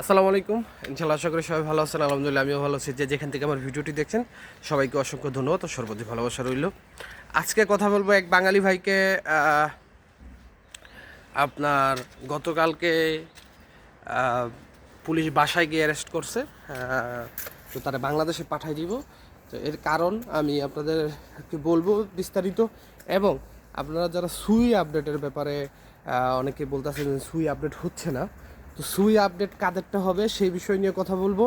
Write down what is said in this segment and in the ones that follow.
আসসালামু আলাইকুম। ইনশাল্লাহ আশা করি সবাই ভালো আছেন, আলহামদুলিল্লাহ আমিও ভালো আছি। যে যেখান থেকে আমার ভিডিওটি দেখছেন, সবাইকে অসংখ্য ধন্যবাদ ও সর্বদি ভালোবাসা রইল। আজকে কথা বলব এক বাঙালি ভাইকে আপনার গতকালকে পুলিশ বাসায় গিয়ে অ্যারেস্ট করছে। তো তারা বাংলাদেশে পাঠাই দিব। তো এর কারণ আমি আপনাদেরকে বলব বিস্তারিত। এবং আপনারা যারা সুই আপডেটের ব্যাপারে অনেকে বলতেছেন সুই আপডেট হচ্ছে না। তো সুই আপডেট কাদেরটা হবে সেই বিষয় নিয়ে কথা বলব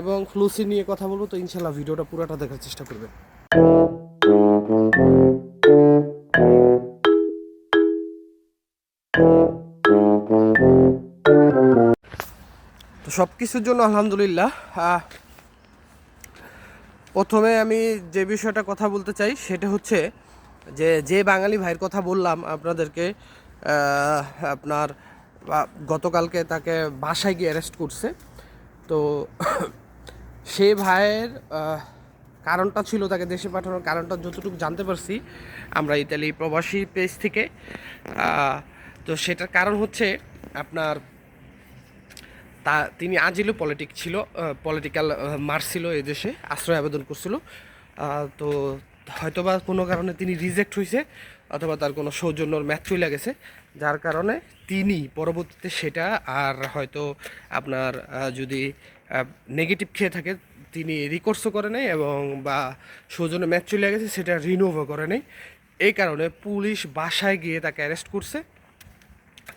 এবং ফ্লুসি নিয়ে কথা বলব, তো ইনশাল্লাহ ভিডিওটা পুরোটা দেখার চেষ্টা করবেন। তো সব কিছুর জন্য আলহামদুলিল্লাহ প্রথমে আমি যে বিষয়টা কথা বলতে চাই সেটা হচ্ছে যে যে বাঙালি ভাইয়ের কথা বললাম আপনাদেরকে আপনার গতকালকে তাকে বাসায় গিয়ে অ্যারেস্ট করছে। তো সে ভাইয়ের কারণটা ছিল তাকে দেশে পাঠানোর কারণটা যতটুকু জানতে পারছি, আমরা ইতালি প্রবাসী পেজ থেকে তো সেটার কারণ হচ্ছে আপনার তা, তিনি আজিলও পলিটিক ছিল পলিটিক্যাল মার্চ ছিল এই দেশে, আশ্রয় আবেদন করছিল। তো হয়তোবা কোনো কারণে তিনি রিজেক্ট হয়েছে অথবা তার কোনো সৌজন্যর ম্যাচ চলে গেছে। যার কারণে তিনি পরবর্তীতে সেটা আর হয়তো আপনার যদি নেগেটিভ খেয়ে থাকে, তিনি রিকোর্সও করে নেই এবং বা সৌজন্য ম্যাচ চলে গেছে, সেটা রিনোভও করে নেই। এই কারণে পুলিশ বাসায় গিয়ে তাকে অ্যারেস্ট করছে।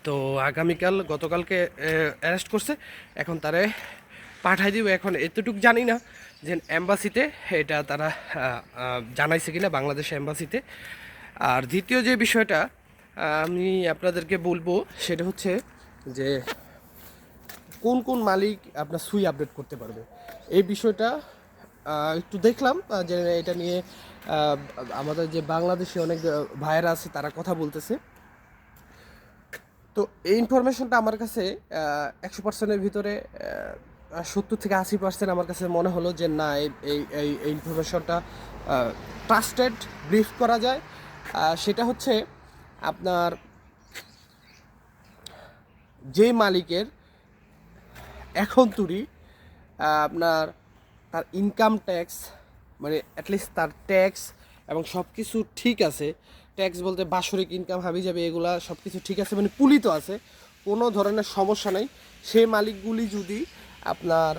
তো আগামীকাল, গতকালকে অ্যারেস্ট করছে। এখন তারে পাঠাই দিব। এখন এতটুকু জানি না যে অ্যাম্বাসিতে এটা তারা জানাইছে কিনা, বাংলাদেশ অ্যাম্বাসিতে আর দ্বিতীয় যে বিষয়টা আমি আপনাদেরকে বলব, সেটা হচ্ছে যে কোন কোন মালিক আপনার সুই আপডেট করতে পারবে। এই বিষয়টা একটু দেখলাম যে এটা নিয়ে আমাদের যে বাংলাদেশে অনেক ভাইয়েরা আছে, তারা কথা বলতেছে। তো এই ইনফরমেশনটা আমার কাছে একশো পার্সেন্টের ভিতরে সত্তর থেকে আশি পার্সেন্ট আমার কাছে মনে হলো যে না, এই এই ইনফরমেশনটা ট্রাস্টেড ব্রিফ করা যায়। সেটা হচ্ছে আপনার যে মালিকের এখন তুরি আপনার তার ইনকাম ট্যাক্স মানে অ্যাটলিস্ট তার ট্যাক্স এবং সব কিছু ঠিক আছে। ট্যাক্স বলতে বাৎসরিক ইনকাম হাবি যাবে এগুলা সব কিছু ঠিক আছে মানে পুলিত আছে, কোনো ধরনের সমস্যা নাই। সেই মালিকগুলি যদি আপনার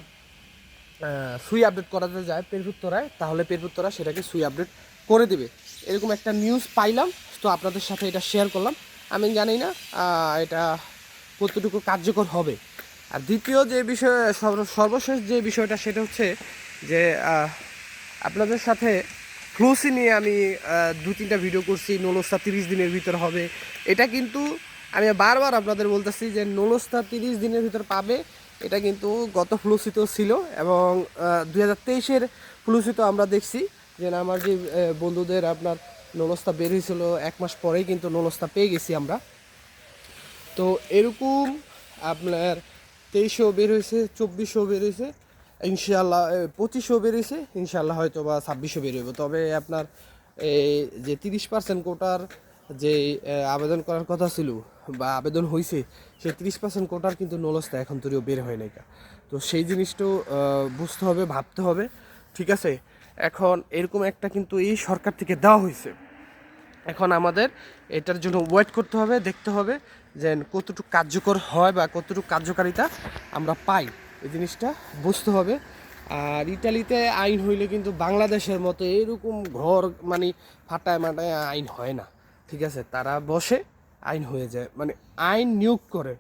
সুই আপডেট করাতে যায় পেরপুত্তরায় তাহলে পেরপুত্তরা সেটাকে সুই আপডেট করে দেবে। এরকম একটা নিউজ পাইলাম, তো আপনাদের সাথে এটা শেয়ার করলাম। আমি জানি না এটা কতটুকু কার্যকর হবে। আর দ্বিতীয় যে বিষয়, সর্ব- সর্বশেষ যে বিষয়টা, সেটা হচ্ছে যে আপনাদের সাথে ফ্লুসি নিয়ে আমি দু তিনটা ভিডিও করছি, নলস্তা তিরিশ দিনের ভিতর হবে। এটা কিন্তু আমি বারবার আপনাদের বলতেছি যে, নলস্তা তিরিশ দিনের ভিতর পাবে। এটা কিন্তু গত ফ্লুসিতেও ছিল এবং দু হাজার তেইশের ফ্লুসিতেও আমরা দেখছি। যে না, আমার যে বন্ধুদের আপনার নলস্তা বের হয়েছিল এক মাস পরেই কিন্তু নলস্তা পেয়ে গেছি আমরা। তো এরকম আপনার তেইশেও বের হয়েছে চব্বিশও বের হয়েছে ইনশাল্লাহ পঁচিশও বের হয়েছে ইনশাল্লাহ হয়তো বা ছাব্বিশও বের হইব। তবে আপনার এই যে তিরিশ পার্সেন্ট কোটার যে আবেদন করার কথা ছিল বা আবেদন হয়েছে সেই তিরিশ পার্সেন্ট কোটার কিন্তু নলস্তা এখন তৈরিও বের হয় নাই। তো সেই জিনিসটাও বুঝতে হবে ভাবতে হবে। ঠিক আছে? এখন এরকম একটা কিন্তু এই সরকার থেকে দেওয়া হয়েছে। এখন আমাদের এটার জন্য ওয়েট করতে হবে, দেখতে হবে যে কতটুকু কার্যকর হয় বা কতটুকু কার্যকারিতা আমরা পাই। এই জিনিসটা বুঝতে হবে। আর ইটালিতে আইন হইলে কিন্তু বাংলাদেশের মতো এরকম ঘর মানে ফাটায় মাটায় আইন হয় না। ঠিক আছে, তারা বসে আইন হয়ে যায়। মানে আইন নিয়োগ করে,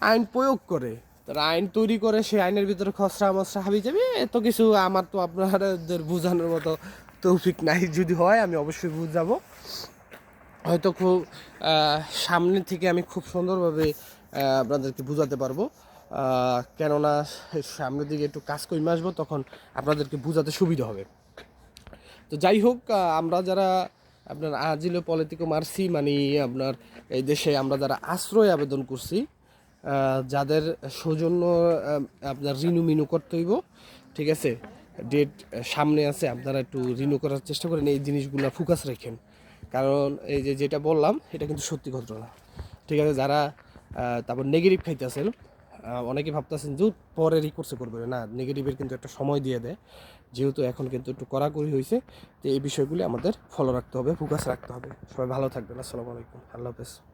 আইন প্রয়োগ করে। তারা আইন তৈরি করে সেই আইনের ভিতরে খসড়া মসরা হাবি যাবে এত কিছু আমার তো আপনাদের বোঝানোর মতো তৌফিক নাই। যদি হয় আমি অবশ্যই বুঝাবো। হয়তো খুব সামনে থেকে আমি খুব সুন্দরভাবে আপনাদেরকে বোঝাতে পারব। কেননা সামনের দিকে একটু কাজ করে আসব, তখন আপনাদেরকে বোঝাতে সুবিধা হবে। তো যাই হোক আমরা যারা আপনার আজিলো পলিটিকো মার্সি মানে আপনার এই দেশে আমরা যারা আশ্রয় আবেদন করছি যাদের সৌজন্য আপনার রিনু মিনু করতে হইব, ঠিক আছে? ডেট সামনে আছে, আপনারা একটু রিনু করার চেষ্টা করেন, এই জিনিসগুলো ফোকাস রাখেন। কারণ এই যে যেটা বললাম, এটা কিন্তু সত্যি ঘটনা ঠিক আছে, যারা তারপর নেগেটিভ খাইতেছেন অনেকে ভাবতেছেন যে পরে রিকোর্সে করবে। না নেগেটিভের কিন্তু একটা সময় দিয়ে দেয়। যেহেতু এখন কিন্তু একটু কড়াকড়ি হয়েছে তো এই বিষয়গুলি আমাদের ফলো রাখতে হবে ফোকাস রাখতে হবে। সবাই ভালো থাকবেন, আসসালামু আলাইকুম, আল্লাহ হাফেজ।